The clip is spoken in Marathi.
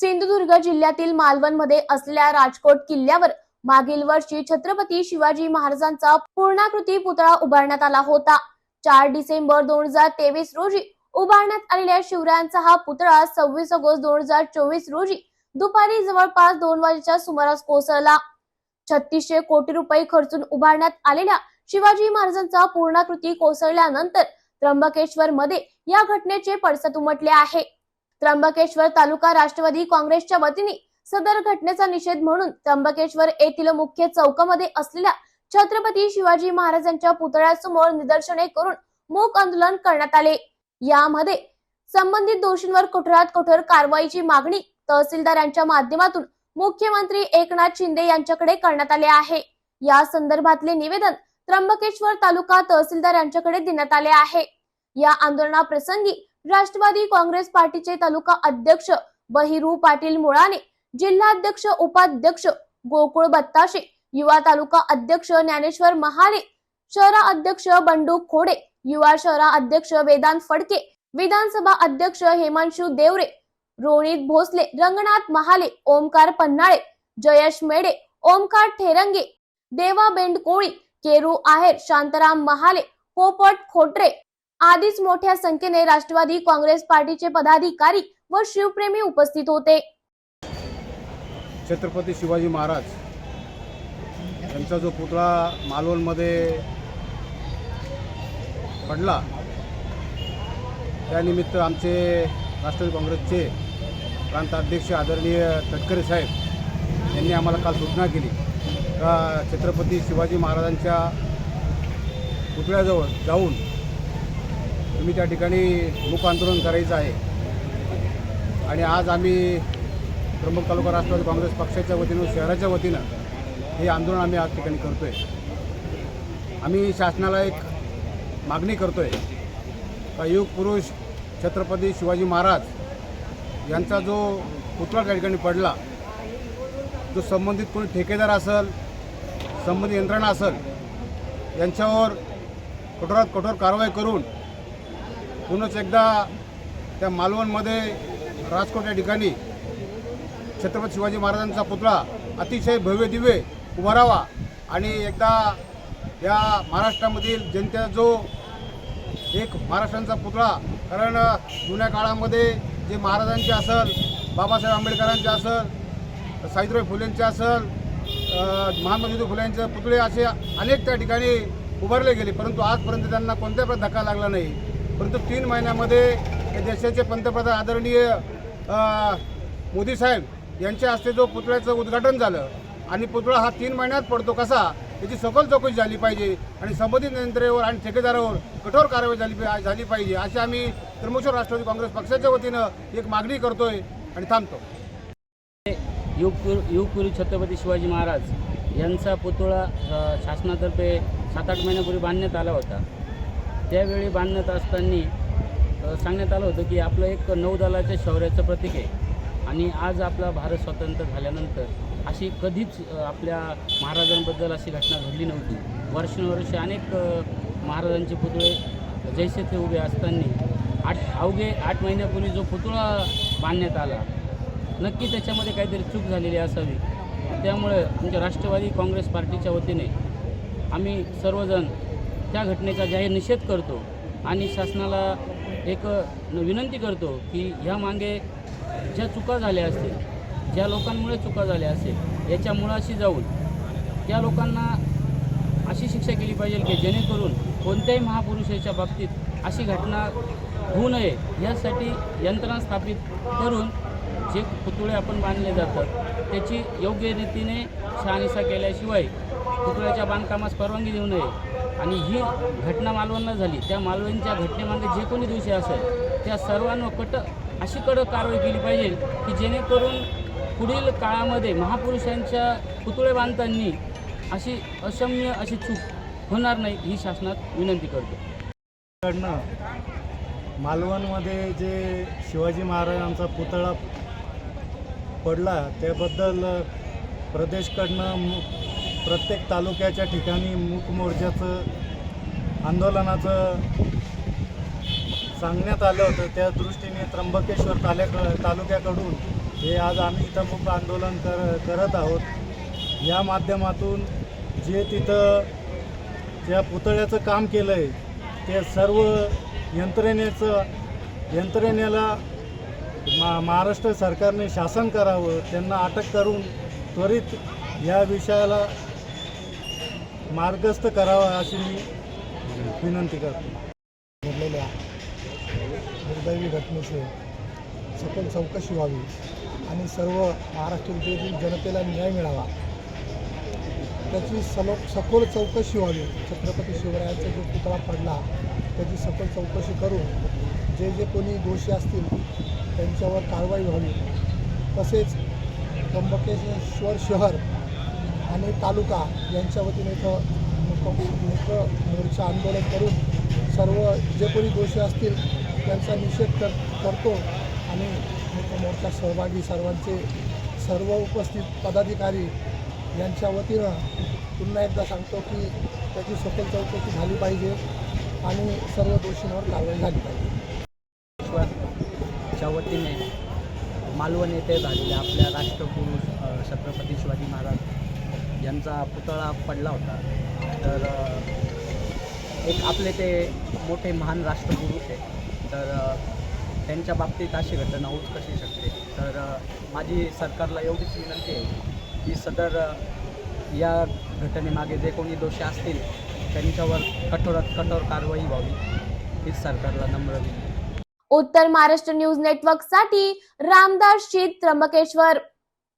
सिंधुदुर्ग जिल्ह्यातील मालवणमध्ये असलेल्या राजकोट किल्ल्यावर मागील वर्षी छत्रपती शिवाजी महाराजांचा पूर्णाकृती पुतळा उभारण्यात आला होता. चार डिसेंबर दोन हजार तेवीस रोजी उभारण्यात आलेल्या शिवरायांचा हा पुतळा सव्वीस ऑगस्ट दोन हजार चोवीस रोजी दुपारी जवळपास दोन वाजेच्या सुमारास कोसळला. छत्तीसशे कोटी रुपये खर्चून उभारण्यात आलेल्या शिवाजी महाराजांचा पूर्णाकृती कोसळल्यानंतर त्र्यंबकेश्वर मध्ये या घटनेचे पडसाद उमटले आहे. त्र्यंबकेश्वर तालुका राष्ट्रवादी काँग्रेसच्या वतीने सदर घटनेचा निषेध म्हणून त्र्यंबकेश्वर येथील मुख्य चौकामध्ये असलेल्या छत्रपती शिवाजी महाराजांच्या पुतळ्यासमोर निदर्शने करून मूक आंदोलन करण्यात आले. यामध्ये संबंधित दोषींवर कठोरात कठोर कारवाईची मागणी तहसीलदार यांच्या माध्यमातून मुख्यमंत्री एकनाथ शिंदे यांच्याकडे करण्यात आले आहे. या संदर्भातले निवेदन त्र्यंबकेश्वर तालुका तहसीलदार यांच्याकडे देण्यात आले आहे. या आंदोलनाप्रसंगी राष्ट्रवादी काँग्रेस पार्टीचे तालुका अध्यक्ष बहिरू पाटील मुळाने जिल्हाध्यक्ष उपाध्यक्ष गोकुळ बत्ताशे युवा तालुका अध्यक्ष ज्ञानेश्वर महाले शहरा अध्यक्ष बंडू खोडे युवा शहरा अध्यक्ष वेदांत फडके विधानसभा अध्यक्ष हेमांशु देवरे रोनित भोसले रंगनाथ महाले ओमकार पन्हाळे जयेश मेडे ओमकार ठेरंगे देवा बेंडकोळी केरू आहेर शांताराम महाले पोपट खोटरे आधीच मोठ्या संख्येने राष्ट्रवादी काँग्रेस पार्टीचे पदाधिकारी व शिवप्रेमी उपस्थित होते. छत्रपती शिवाजी महाराज यांचा जो पुतळा मालवणमध्ये पडला त्यानिमित्त आमचे राष्ट्रवादी काँग्रेसचे प्रांताध्यक्ष आदरणीय तटकरे साहेब यांनी आम्हाला काल सूचना केली. का छत्रपती शिवाजी महाराजांच्या पुतळ्याजवळ जाऊन तुम्ही त्या ठिकाणी मुख आंदोलन करायचं आहे. आणि आज आम्ही प्रमुख तालुका राष्ट्रवादी काँग्रेस पक्षाच्या वतीनं शहराच्या वतीनं हे आंदोलन आम्ही आज ठिकाणी करतो आहे आम्ही शासनाला एक मागणी करतो आहे का युग पुरुष छत्रपती शिवाजी महाराज यांचा जो पुतळा त्या ठिकाणी पडला जो संबंधित कोणी ठेकेदार असेल संबंधित यंत्रणा असेल यांच्यावर कठोरात कठोर कारवाई करून पुनच एकदा त्या मालवणमध्ये राजकोट या ठिकाणी छत्रपती शिवाजी महाराजांचा पुतळा अतिशय भव्य दिव्य उभारावा आणि एकदा या महाराष्ट्रामधील जनतेचा जो एक महाराष्ट्रांचा पुतळा कारण जुन्या काळामध्ये जे महाराजांचे असल बाबासाहेब आंबेडकरांचे असल सावित्रीबाई फुलेंचे असल महात्मा ज्योती फुलेंचे पुतळे असे अनेक त्या ठिकाणी उभारले गेले परंतु आजपर्यंत त्यांना कोणत्या प्रकारे धक्का लागला नाही. परंतु तीन महिन्यामध्ये या देशाचे पंतप्रधान आदरणीय मोदी साहेब यांच्या हस्ते जो पुतळ्याचं उद्घाटन झालं आणि पुतळा हा तीन महिन्यात पडतो कसा याची सखोल चौकशी झाली पाहिजे आणि संबंधित यंत्रेवर आणि ठेकेदारावर कठोर कारवाई झाली झाली पाहिजे अशी आम्ही त्र्यंबकेश्वर राष्ट्रवादी काँग्रेस पक्षाच्या वतीनं एक मागणी करतोय आणि थांबतो. युगपुर युगपुरी छत्रपती शिवाजी महाराज यांचा पुतळा शासनातर्फे सात आठ महिन्यापूर्वी बांधण्यात आला होता. त्यावेळी बांधण्यात असताना सांगण्यात आलं होतं की आपलं एक नौदलाच्या शौर्याचं प्रतीक आहे. आणि आज आपला भारत स्वतंत्र झाल्यानंतर अशी कधीच आपल्या महाराजांबद्दल अशी घटना घडली नव्हती. वर्षानुवर्षे अनेक महाराजांचे पुतळे जैसे ते उभे असताना आठ अवघे आठ महिन्यापूर्वी जो पुतळा बांधण्यात आला नक्की त्याच्यामध्ये काहीतरी चूक झालेली असावी. त्यामुळे आमच्या राष्ट्रवादी काँग्रेस पार्टीच्या वतीने आम्ही सर्वजण त्या घटनेचा जाहीर निषेध करतो आणि शासनाला एक विनंती करतो की ह्या मागे ज्या चुका झाल्या असतील ज्या लोकांमुळे चुका झाल्या असेल याच्या मुळाशी जाऊन त्या लोकांना अशी शिक्षा केली पाहिजे की जेणेकरून कोणत्याही महापुरुषाच्या बाबतीत अशी घटना होऊ नये. यासाठी यंत्रणा स्थापित करून जे पुतळे आपण बांधले जातात त्याची योग्य रीतीने शहानिशा केल्याशिवाय पुतळ्याच्या बांधकामास परवानगी देऊ नये. आणि ही घटना मालवणला झाली. त्या मालवणच्या घटनेमागे जे कोणी दोषी असेल त्या सर्वांवर कट अशी कडक कारवाई केली पाहिजे की जेणेकरून पुढील काळामध्ये महापुरुषांच्या पुतळे बांधतांनी अशी असम्य अशी चूक होणार नाही ही शासनात विनंती करतो. मालवणमध्ये जे शिवाजी महाराजांचा पुतळा पडला त्याबद्दल प्रदेशकडनं प्रत्येक तालुक्याच्या ठिकाणी मूक मोर्चाचं आंदोलनाचं सांगण्यात आलं होतं. त्या दृष्टीने त्र्यंबकेश्वर तालुक तालुक्याकडून हे आज आम्ही इथं मूक आंदोलन कर करत आहोत. या माध्यमातून जे तिथं ज्या पुतळ्याचं काम केलं आहे ते सर्व यंत्रणेचं यंत्रणेला मा महाराष्ट्र सरकारने शासन करावं त्यांना अटक करून त्वरित या विषयाला मार्गस्थ करावा अशी मी विनंती करतो. घडलेल्या दुर्दैवी घटनेचे सखोल चौकशी व्हावी आणि सर्व महाराष्ट्रातील जनतेला न्याय मिळावा. त्याची सलो सखोल चौकशी व्हावी. छत्रपती शिवरायांचा जो पुतळा पडला त्याची सखोल चौकशी करून जे जे कोणी दोषी असतील त्यांच्यावर कारवाई व्हावी. तसेच त्र्यंबकेश्वर शहर आणि तालुका यांच्या वतीने इथं मोठं मोर्चा आंदोलन करून सर्व जे कोणी दोषी असतील त्यांचा निषेध कर करतो. आणि मोर्चा सहभागी सर्वांचे सर्व उपस्थित पदाधिकारी यांच्या वतीनं पुन्हा एकदा सांगतो की त्याची सखोल चौकशी झाली पाहिजे आणि सर्व दोषींवर कारवाई झाली पाहिजेच्या वतीने मालवण येथे झालेल्या आपल्या राष्ट्रपुरुष छत्रपती शिवाजी महाराज यांचा पुतळा पडला होता. तर एक आपले ते मोठे महान राष्ट्रपुरुष आहे तर त्यांच्या बाबतीत अशी घटना होऊच कशी शकते? तर माझी सरकारला एवढीच विनंती आहे की सदर या घटनेमागे जे कोणी दोषी असतील त्यांच्यावर कठोरात कठोर कारवाई व्हावी हीच सरकारला नम्र विनंती उत्तर महाराष्ट्र न्यूज नेटवर्कसाठी रामदास शीत त्र्यंबकेश्वर.